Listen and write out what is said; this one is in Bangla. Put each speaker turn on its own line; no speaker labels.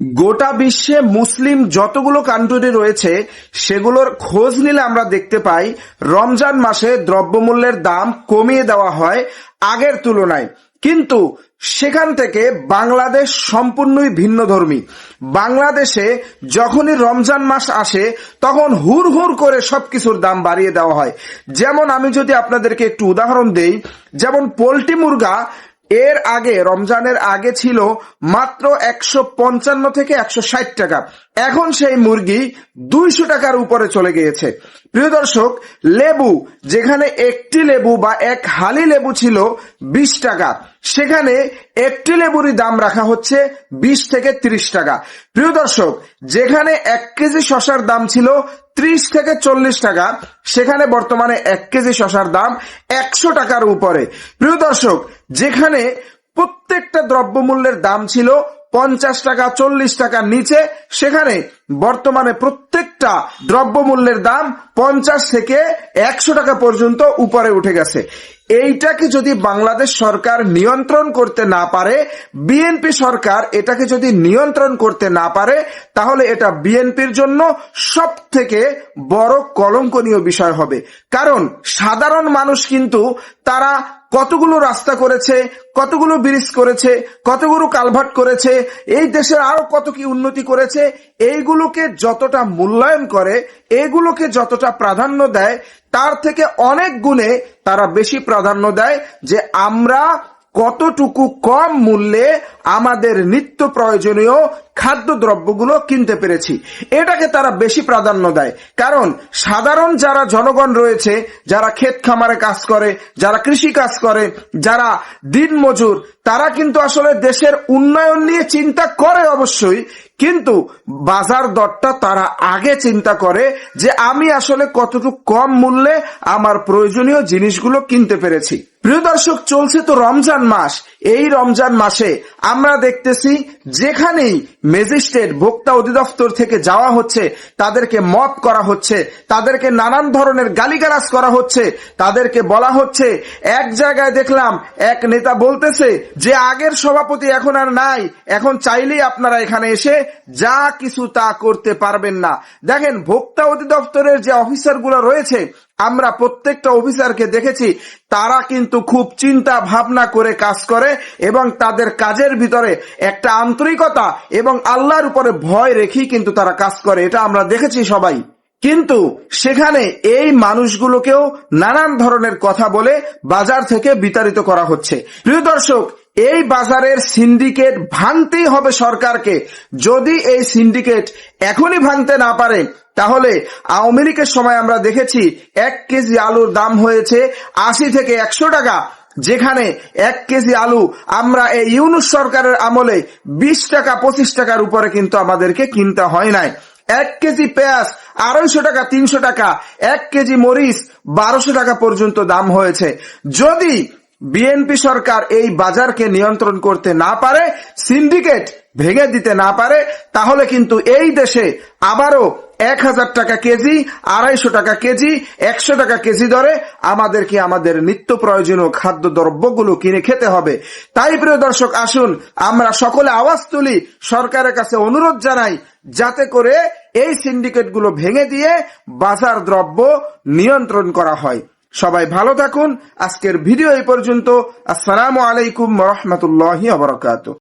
গোটা বিশ্বে মুসলিম যতগুলো কান্ট্রি রয়েছে, সেগুলোর খোঁজ নিলে আমরা দেখতে পাই, রমজান মাসে দ্রব্যমূল্যের দাম কমিয়ে দেওয়া হয় আগের তুলনায়। কিন্তু সেখান থেকে বাংলাদেশ সম্পূর্ণই ভিন্ন ধর্মী। বাংলাদেশে যখনই রমজান মাস আসে, তখন হুর হুর করে সবকিছুর দাম বাড়িয়ে দেওয়া হয়। যেমন আমি যদি আপনাদেরকে একটু উদাহরণ দেই, যেমন পোলট্রি মুরগা এর আগে রমজানের আগে ছিল মাত্র একশো পঞ্চান্ন থেকে একশো ষাট টাকা। এখন সেই মুরগি দুইশো টাকার উপরে চলে গিয়েছে। প্রিয় দর্শক, লেবু, যেখানে একটি লেবু বা এক হালি লেবু ছিল বিশ টাকা, সেখানে একটি লেবুরই দাম রাখা হচ্ছে বিশ থেকে ত্রিশ টাকা। প্রিয় দর্শক, যেখানে এক কেজি শশার দাম ছিল ত্রিশ থেকে চল্লিশ টাকা, সেখানে বর্তমানে এক কেজি শশার দাম একশো টাকার উপরে। প্রিয় দর্শক, যেখানে প্রত্যেকটা দ্রব্যমূল্যের দাম ছিল পঞ্চাশ টাকা, চল্লিশ টাকার নিচে, সেখানে বর্তমানে প্রত্যেকটা দ্রব্যমূল্যের দাম পঞ্চাশ থেকে একশো টাকা পর্যন্ত উপরে উঠে গেছে। এইটাকে যদি বাংলাদেশ সরকার নিয়ন্ত্রণ করতে না পারে, বিএনপি সরকার এটাকে যদি নিয়ন্ত্রণ করতে না পারে, তাহলে এটা বিএনপির জন্য সব থেকে বড় কলঙ্কনীয় বিষয় হবে। কারণ সাধারণ মানুষ কিন্তু তারা কতগুলো রাস্তা করেছে, কতগুলো ব্রিজ করেছে, কতগুলো কালভার্ট করেছে, এই দেশের আরও কত কি উন্নতি করেছে, এইগুলোকে যতটা মূল্যায়ন করে এগুলোকে যতটা প্রাধান্য দেয়, তার থেকে অনেক গুণে তারা বেশি প্রাধান্য দেয় যে আমরা কতটুকু কম মূল্যে আমাদের নিত্য প্রয়োজনীয় খাদ্য দ্রব্যগুলো কিনতে পেরেছি? এটাকে তারা বেশি প্রাধান্য দেয়। কারণ সাধারণ যারা জনগণ রয়েছে, যারা ক্ষেত খামারে কাজ করে, যারা কৃষি কাজ করে, যারা দিন মজুর তারা কিন্তু আসলে দেশের উন্নয়ন নিয়ে চিন্তা করে অবশ্যই। কিন্তু বাজার দরটা তারা আগে চিন্তা করে যে আমি আসলে কতটুকু কম মূল্যে আমার প্রয়োজনীয় জিনিসগুলো কিনতে পেরেছি। প্রিয় দর্শক, চলছে তো রমজান মাস। এই রমজান মাসে আমরা দেখতেছি যেখানেই ম্যাজিস্ট্রেট, ভোক্তা অধিদপ্তর থেকে যাওয়া হচ্ছে, তাদেরকে মত করা হচ্ছে, তাদেরকে নানান ধরনের গালিগালাজ করা হচ্ছে, তাদেরকে বলা হচ্ছে, এক জায়গায় দেখলাম এক নেতা বলতেছে যে আগের সভাপতি এখন আর নাই, এখন চাইলেই আপনারা এখানে এসে যা কিছু তা করতে পারবেন না। দেখেন, ভোক্তা অধিদপ্তরের যে অফিসারগুলো রয়েছে আমরা প্রত্যেকটা অফিসারকে দেখেছি, তারা কিন্তু খুব চিন্তা ভাবনা করে কাজ করে এবং তাদের কাজের ভিতরে একটা আন্তরিকতা এবং আল্লাহর উপরে ভয় রেখেই কিন্তু তারা কাজ করে, এটা আমরা দেখেছি সবাই। কিন্তু সেখানে এই মানুষগুলোকেও নানান ধরনের কথা বলে বাজার থেকে বিতাড়িত করা হচ্ছে। প্রিয় দর্শক, এই বাজারের সিন্ডিকেট ভাঙতেই হবে সরকারকে। যদি এই সিন্ডিকেট এখনই ভাঙতে না পারে তাহলে আওয়ামী লীগের সময় আমরা দেখেছি এক কেজি আলুর দাম হয়েছে আশি থেকে একশো টাকা, যেখানে এক কেজি আলু আমরা এই ইউনুস সরকারের আমলে বিশ টাকা, পঁচিশ টাকার উপরে কিন্তু আমাদেরকে কিনতে হয় নাই। এক কেজি পেঁয়াজ আড়াইশো টাকা, তিনশো টাকা, এক কেজি মরিচ বারোশো টাকা পর্যন্ত দাম হয়েছে। যদি বিএনপি সরকার এই বাজারকে নিয়ন্ত্রণ করতে না পারে, সিন্ডিকেট ভেঙে দিতে না পারে, তাহলে কিন্তু এই দেশে আবারও এক হাজার টাকা কেজি, আড়াইশো টাকা কেজি, একশো টাকা কেজি দরে আমাদেরকে আমাদের নিত্য প্রয়োজনীয় খাদ্য দ্রব্যগুলো কিনে খেতে হবে। তাই প্রিয় দর্শক, আসুন আমরা সকলে আওয়াজ তুলি, সরকারের কাছে অনুরোধ জানাই, যাতে করে এই সিন্ডিকেটগুলো ভেঙে দিয়ে বাজার দ্রব্য নিয়ন্ত্রণ করা হয়। সবাই ভালো থাকুন। আজকের ভিডিও এই পর্যন্ত। আসসালামু আলাইকুম রহমতুল্লাহ আবরকাত